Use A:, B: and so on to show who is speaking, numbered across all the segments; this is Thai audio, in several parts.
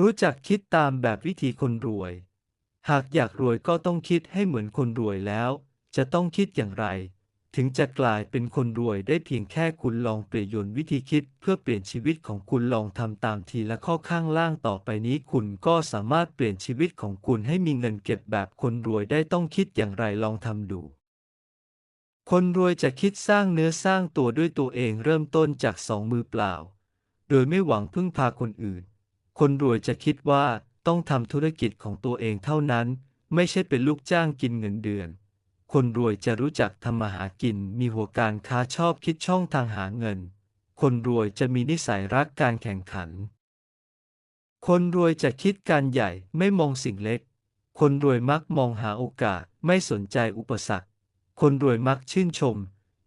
A: รู้จักคิดตามแบบวิธีคนรวย หากอยากรวยก็ต้องคิดให้เหมือนคนรวยแล้ว จะต้องคิดอย่างไร ถึงจะกลายเป็นคนรวยได้เพียงแค่คุณลองเปลี่ยนยนวิธีคิดเพื่อเปลี่ยนชีวิตของคุณลองทำตามทีละข้อข้างล่างต่อไปนี้คุณก็สามารถเปลี่ยนชีวิตของคุณให้มีเงินเก็บแบบคนรวยได้ต้องคิดอย่างไรลองทำดูคนรวยจะคิดสร้างเนื้อสร้างตัวด้วยตัวเองเริ่มต้นจากสองมือเปล่า โดยไม่หวังพึ่งพาคนอื่น คนรวยจะคิดว่าต้องทำธุรกิจของตัวเองเท่านั้น ไม่ใช่เป็นลูกจ้างกินเงินเดือน คนรวยจะรู้จักทำมาหากิน มีหัวการค้าชอบคิดช่องทางหาเงิน คนรวยจะมีนิสัยรักการแข่งขัน คนรวยจะคิดการใหญ่ไม่มองสิ่งเล็ก คนรวยมักมองหาโอกาสไม่สนใจอุปสรรค คนรวยมักชื่นชม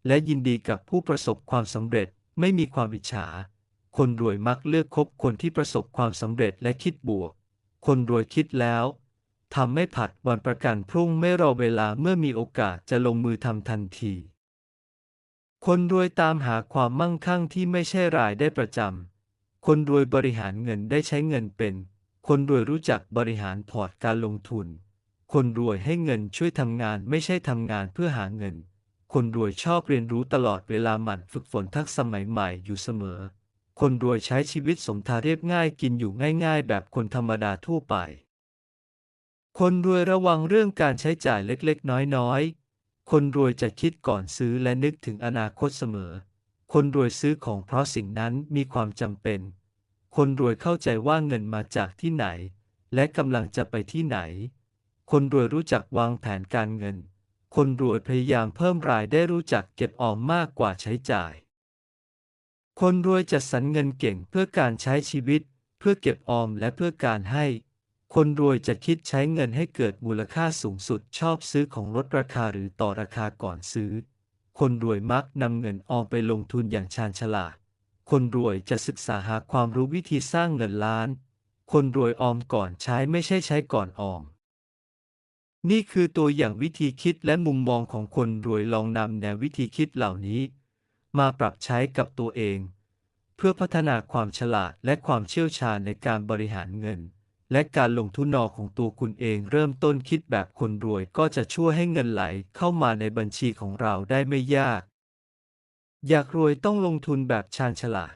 A: และยินดีกับผู้ประสบความสำเร็จไม่มีความอิจฉา คนรวยมักเลือกคบคนที่ประสบความสำเร็จและคิดบวก คนรวยคิดแล้วทำไม่ผัดวันประกันพรุ่งไม่รอเวลาเมื่อมีโอกาสจะลงมือทำทันที คนรวยตามหาความมั่งคั่งที่ไม่ใช่รายได้ประจำ คนรวยบริหารเงินได้ใช้เงินเป็น คนรวยรู้จักบริหารพอร์ตการลงทุน คนรวยให้เงินช่วยทำงานไม่ใช่ทำงานเพื่อหาเงิน คนรวยชอบเรียนรู้ตลอดเวลาหมั่นฝึกฝนทักษะใหม่ๆอยู่เสมอ คนรวยใช้ชีวิตสมถาเรียบง่ายกินอยู่ง่ายๆ แบบคนธรรมดาทั่วไป คนรวยระวังเรื่องการใช้จ่ายเล็กๆ น้อยๆ คนรวยจะคิดก่อนซื้อและนึกถึงอนาคตเสมอ คนรวยซื้อของเพราะสิ่งนั้นมีความจำเป็น คนรวยเข้าใจว่าเงินมาจากที่ไหน และกำลังจะไปที่ไหน คนรวยรู้จักวางแผนการเงิน คนรวยพยายามเพิ่มรายได้รู้จักเก็บออมมากกว่าใช้จ่าย คนรวยจัดสรรเงินเก่งเพื่อการใช้ชีวิต เพื่อเก็บออมและเพื่อการให้ คนรวยจะคิดใช้เงินให้เกิดมูลค่าสูงสุดชอบซื้อของลดราคาหรือต่อราคาก่อนซื้อ คนรวยมักนำเงินออมไปลงทุนอย่างชาญฉลาด คนรวยจะศึกษาหาความรู้วิธีสร้างเงินล้าน คนรวยออมก่อนใช้ไม่ใช่ใช้ก่อนออมนี่คือตัวอย่างวิธีคิดและมุมมองของคนรวยลองนำแนววิธีคิดเหล่านี้ มาปรับใช้กับตัวเอง เพื่อพัฒนาความฉลาดและความเชี่ยวชาญในการบริหารเงิน และการลงทุนนอของตัวคุณเองเริ่มต้นคิดแบบคนรวยก็จะช่วยให้เงินไหลเข้ามาในบัญชีของเราได้ไม่ยาก อยากรวยต้องลงทุนแบบชาญฉลาด